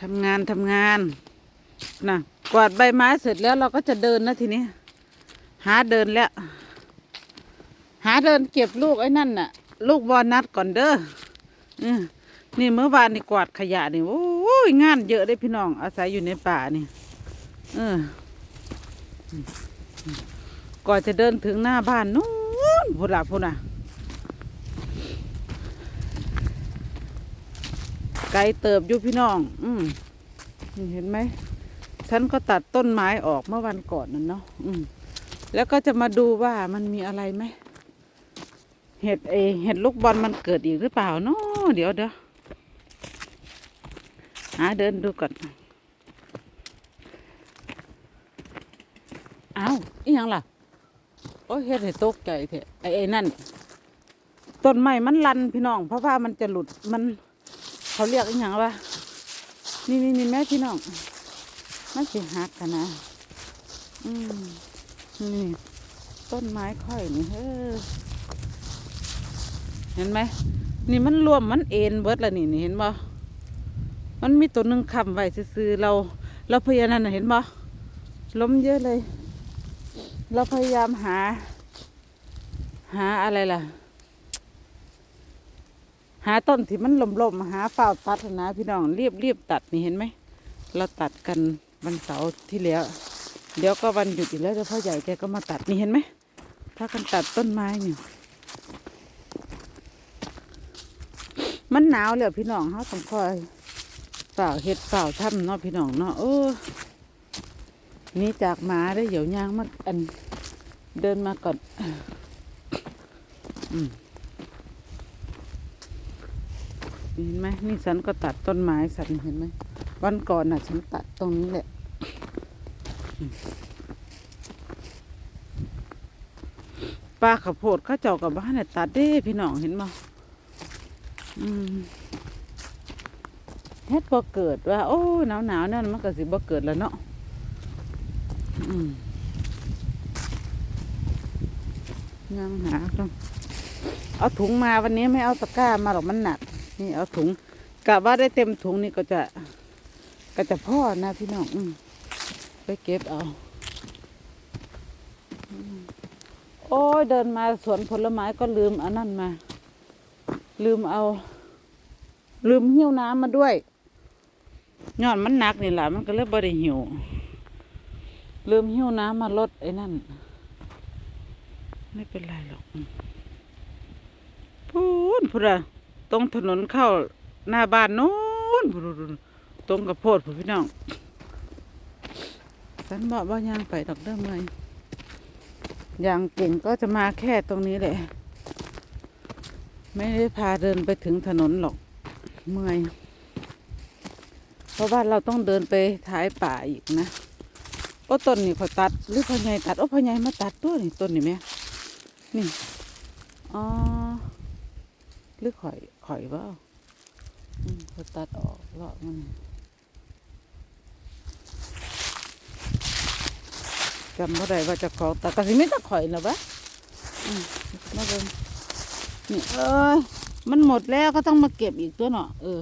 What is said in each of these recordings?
ทำงานทำงานนะกวาดใบไม้เสร็จแล้วเราก็จะเดินนะทีนี้ หาเดินแล้ว หาเดินเก็บลูกไอ้นั่นน่ะ ลูกวอลนัทก่อนเด้ออนี่เมื่อวานนี่กวาดขยะนี่โอ้ยงานเยอะได้พี่น้อง อาศัยอยู่ในป่านี่เออก่อนจะเดินถึงหน้าบ้านนู้นพูดละพูดน่ะ ไกลเติบอยู่พี่น้อง อืมเห็นไหม ฉันก็ตัดต้นไม้ออกเมื่อวันก่อนนั่นเนาะอืมแล้วก็จะมาดูว่ามันมีอะไรไหม เห็ดเอเห็ดลูกบอลมันเกิดอีกหรือเปล่าเนาะเดี๋ยวเดี๋ยวหาเดินดูก่อนเอาอีหยังล่ะ โอ้ยเฮ็ดให้ตกใจเถอะไอ้ไอ้นั่น ต้นไม้มันลันพี่น้อง เพราะว่ามันจะหลุดมัน เขาเรียกอีหยังวะนี่นี่นี่แม่พี่น้องมันสิหักกันนะ อืมนี่ต้นไม้ค่อยนี่เฮ้อเห็นไหมนี่มันรวมมันเอ็นเบิดล้วนี่นี่เห็นบ่มันมีตัวหนึ่งคำไว้ซื่อเราเราพยายามนะเห็นบ่ล้มเยอะเลย เราพยายามหา หาอะไรล่ะ หาต้นที่มันลมๆหาเฝ้าวตัดนะพี่น้องเรียบเรียบตัดนี่เห็นไหมเราตัดกันวันเสาร์ที่แล้ว เดี๋ยวก็วันหยุดอีกแล้วเดี๋ยวพ่อใหญ่แกก็มาตัดนี่เห็นไหมถ้ากันตัดต้นไม้เนี่ยมันหนาวแล้วพี่น้องเขาต้องคอยเฝ้าเห็ดเฝ้าทำเนาะพี่น้องเนาะเออนี่จากหมาได้เดี๋ยวยางมาอันเดินมาก่อน อืม เห็นไหมนี่ฉันก็ตัดต้นไม้สันเห็นไหมวันก่อนน่ะ ฉันตัดตรงนี้แหละปลาข้าวโพดข้าเจ้ากับบ้านเนี่ยตัดเด้พี่น้องเห็นมั้อืมเฮ็ดบ่เกิดว่า โอ้หนาวหนาวนั่นมันก็สิบ่เกิดแล้วเนาะยังหาต้องเอาถุงมาวันนี้ไม่เอาตะกร้ามาหรอกมันหนัก นี่เอาถุงกะว่าได้เต็มถุงนี่ก็จะก็จะพ่อนะพี่น้องอืไปเก็บเอาโอ้ยเดินมาสวนผลไม้ก็ลืมเอานั่นมา ลืมเอา ลืมหิ้วน้ำมาด้วยย้อนมันหนักนี่แหละมันก็เลยบ่ได้หิว ลืมหิ้วน้ำมาลดไอ้นั่น ไม่เป็นไรหรอกพูนพูดอะ ตรงถนนเข้าหน้าบ้านโน้นตรงกับโพดพี่น้องสันบอกว่าย่างไปดอกเด้อเมื่อยอย่างเก่งก็จะมาแค่ตรงนี้แหละ ไม่ได้พาเดินไปถึงถนนหรอกเมื่อยเพราะว่าเราต้องเดินไปท้ายป่าอีกนะโอ้ต้นนี่เขาตัดหรือพ่อใหญ่ตัดโอ้พ่อใหญ่มาตัดตัวนี่ต้นนี่แม่นี่อ๋อ หรือข่อยข่อยว่าเขาตัดออกเลาะมันจำบ่ได้ว่าจะของแต่ก็สิไม่ต้องข่อยนะวะอืมมาเบิ่งนี่เอ้ยมันหมดแล้วก็ต้องมาเก็บอีกตัวเนาะเออ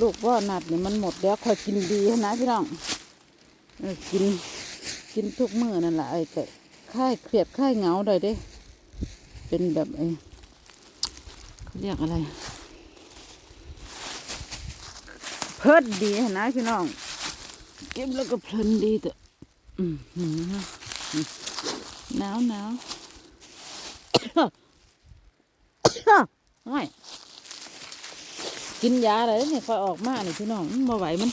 ลูกว่านัดนี่มันหมดแล้วคอยกินดีนะพี่น้องเออกินกินทุกมื้อนั่นแหละไอ้แต่ค่ายเครียดค่ายเหงาได้เด้ เป็นแบบไอ้ เขาเรียกอะไร เพลิดดีนะพี่น้อง เก็บแล้วก็เพลินดีแต่อืมหนาวหนาวหนาวไม่กินยาอะไรเนี่ยคอยออกมาเนี่ยพี่น้องมันมาไหวมัน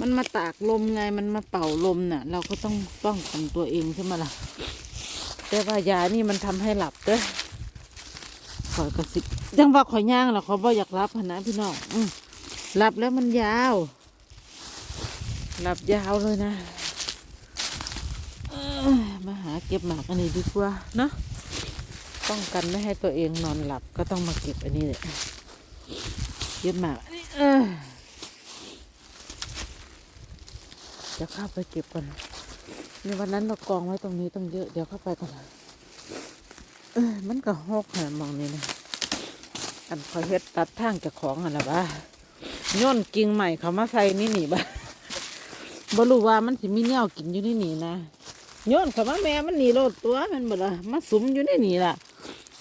มันมาตากลมไงมันมาเป่าลมน่ะ เราก็ต้องป้องกันตัวเองใช่ไหมล่ะแต่ว่ายานี่มันทำให้หลับเด้อ คอยกระสิบยังว่าข่อยย่างหรอเขาบ่อยากรับหั้นนะพี่น้องอืรับแล้วมันยาวหลับยาวเลยนะมาหาเก็บหมากอันนี้ดีกว่าเนาะป้องกันไม่ให้ตัวเองนอนหลับก็ต้องมาเก็บอันนี้แหละเก็บหมากอันนี้เออจะเข้าไปเก็บก่อนในวันนั้นเรากองไว้ตรงนี้ต้องเยอะ เดี๋ยวเข้าไปก่อน เออมันก็หกแหมมองนี่นะอันคอยเฮ็ดตัดทางจากของอันละบ้าย่นกิ่งใหม่เขามาใส่นี่นี่บ้าบรู้ว่ามันสิมีแนวกินอยู่นี่นี่นะโย่นเขามาแม่มันหนีโลดตัวมันบ่ละมาสุมอยู่ในนี่ล่ะ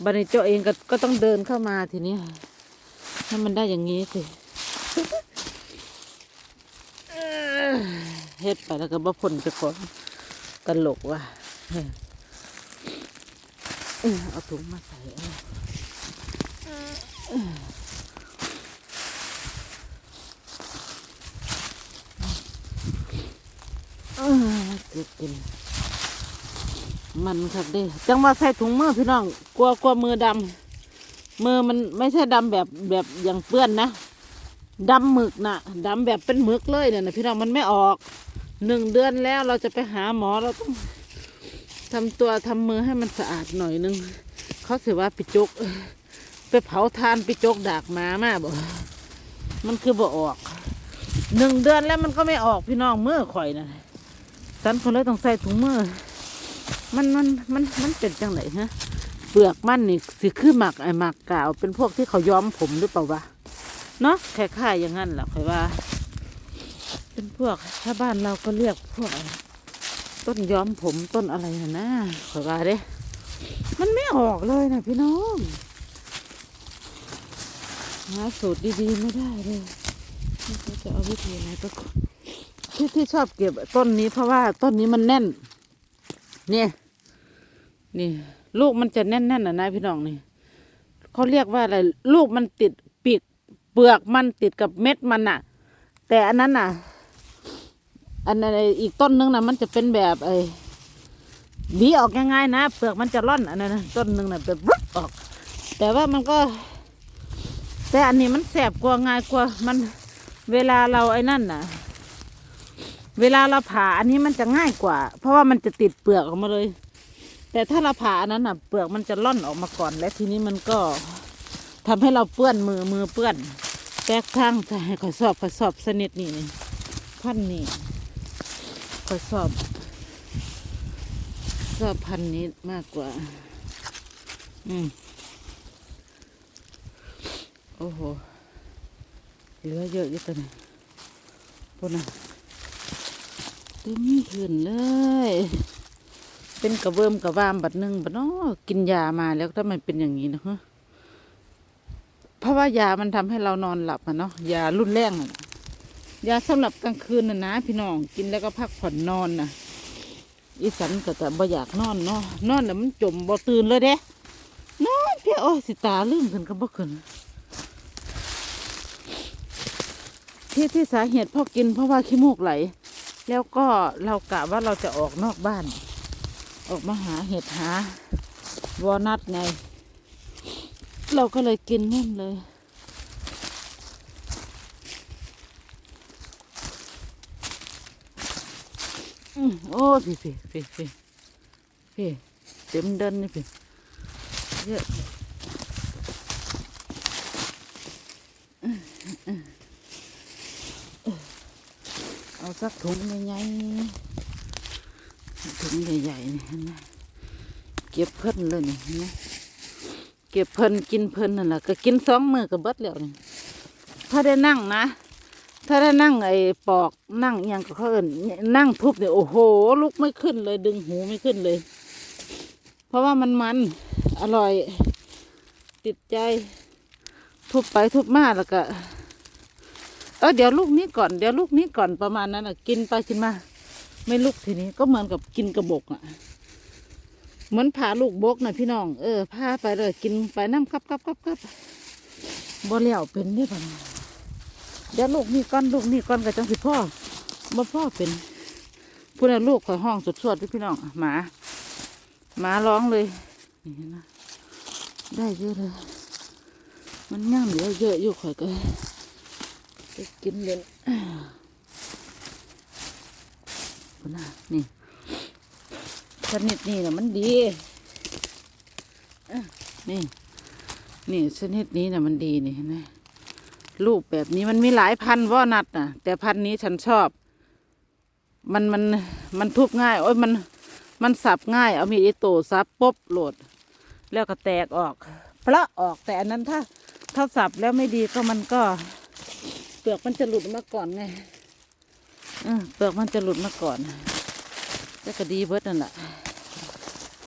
บัดนี้เจ้าเองก็ก็ต้องเดินเข้ามาทีนี้ให้มันได้อย่างนี้สิเฮ็ดไปแล้วก็บ่พ้นจะของตลกว่ะ เออเอาถุงมาใส่เออเกิดเป็นมันครับเด้จังว่าใส่ถุงมือพี่น้อง กลัวกลัวมือดำมือมันไม่ใช่ดำแบบแบบอย่างเปื้อนนะดำหมึกนะดำแบบเป็นหมึกเลยเนี่ยนะพี่น้องมันไม่ออกหนึ่งเดือนแล้วเราจะไปหาหมอเราต้อง ทำตัวทำมือให้มันสะอาดหน่อยนึง เขาเสียว่าปิจก ไปเผาทานปิจกดากหมามาบอกมันคือบ่ออกหนึ่งเดือนแล้วมันก็ไม่ออกพี่น้องมือข่อยนะฉันคนเลยต้องใส่ถุงมือมันมันมันมันเป็นจังไหนฮะเปลือกมันนี่สิคือหมักไอหมักกาว เป็นพวกที่เขาย้อมผมหรือเปล่าวะเนาะคล้ายๆอย่างนั้นแหละค่อยว่า เป็นพวกถ้าบ้านเราก็เรียกพวกอะไร ต้นย้อมผมต้นอะไรนะนะค่อยว่าเด้ มันไม่ออกเลยนะพี่น้องหาสูตรดีๆไม่ได้เลยไม่รู้จะเอาวิธีไหนก็ที่ที่ชอบเก็บต้นนี้เพราะว่าต้นนี้มันแน่น เนี่ย นี่ ลูกมันจะแน่นๆน่ะนะพี่น้องนี่เขาเรียกว่าอะไร ลูกมันติดปีกเปลือกมันติดกับเม็ดมันน่ะแต่อันนั้นน่ะ อันนั้นอีกต้นนึงนะมันจะเป็นแบบไอ้บีออกง่ายๆนะเปลือกมันจะร่อนอันนั้นต้นหนึ่งนะแบบรึบออก แต่ว่ามันก็ แต่อันนี้มันแสบกว่าง่ายกว่ามันเวลาเราไอ้นั่นน่ะเวลาเราผ่าอันนี้มันจะง่ายกว่า เพราะว่ามันจะติดเปลือกออกมาเลย แต่ถ้าเราผ่าอันนั้นอะ เปลือกมันจะล่อนออกมาก่อน และทีนี้มันก็ทำให้เราเปื้อนมือมือเปื้อนแตกทางใส่ขอสอบขอสอบสนิทนี่นี่พันนี่ ขอสอบสอบพันนี้มากกว่า อืม โอ้โห เหลือเยอะอยู่ตัวนี้พวกน่ะเต็มขึ้นเลย เป็นกระเบิ่มกระวามบัดนึงบัดเนาะกินยามาแล้วทำไมเป็นอย่างนี้นะฮะเพราะว่ายามันทำให้เรานอนหลับอะเนาะยารุ่นแรงอะ ยาสำหรับกลางคืนน่ะนะพี่น้องกินแล้วก็พักผ่อนนอนน่ะอีสันก็จะบ่อยากนอนเนาะนอนแล้วมันจมบ่ตื่นเลยเด้นอนเพียโอ้ยสิตาลืมขึ้นก็บ่ขึ้นที่ที่สาเหตุพ่อกินเพราะว่าขี้มูกไหล แล้วก็เรากะว่าเราจะออกนอกบ้าน ออกมาหาเห็ดหาวอนัทไง เราก็เลยกินนั่นเลย โอ้พี่พี่พี่พี่พี่เต็มเดินนี่พี่เยอะเอาสักถุงใหญ่ๆถุงใหญ่ๆนี่เห็นไหมเก็บเพิ่นเลยนี่เห็นไหมเก็บเพิ่นกินเพิ่นนั่นแหละก็กินสองมือกับเบิดแล้วนี่ถ้าได้นั่งนะ ถ้าได้นั่งไอ้ปอกนั่งยังก็เขาเอินนั่งทุบเนี่ยโอ้โห ลุกไม่ขึ้นเลย ดึงหูไม่ขึ้นเลย เพราะว่ามันมันอร่อย ติดใจ ทุบไปทุบมาแล้วก็เออเดี๋ยวลูกนี้ก่อนเดี๋ยวลูกนี้ก่อนประมาณนั้นอะ กินไปกินมา ไม่ลุกทีนี้ก็เหมือนกับกินกระบอกอะเหมือนพาลูกบกนะพี่น้อง เออพาไปเลย กินไปน้ำครับครับครับครับบ่เลี้ยวเป็นนี่ปะ เดี๋ยวลูกนี่ก้อนลูกนี่ก้อนกับจังสิพ่อบ่พ่อเป็นพูดนะลูกคอยห้องสุดสวดพี่น้องหมาหมาร้องเลยนี่นะได้เยอะเลย มันย่างเหลือเยอะอยู่ข่อยก็ไปกินเลยคนน่ะนี่ชนิดนี้นะมันดีนี่ นี่ชนิดนี้นะมันดีนี่เห็นไหม ลูกแบบนี้มันมีหลายพันว่านัดนะแต่พันนี้ฉันชอบ มันมันมันทุบง่าย โอ้ยมันมันสับง่าย เอามีดอิโต้สับปุ๊บโหลด แล้วก็แตกออกเพราะออกแต่อันนั้นถ้าถ้าสับแล้วไม่ดีก็มันก็ เปลือกมันจะหลุดมาก่อนไงเปลือกมันจะหลุดมาก่อนก็ก็ดีเบิดนั่นแหละ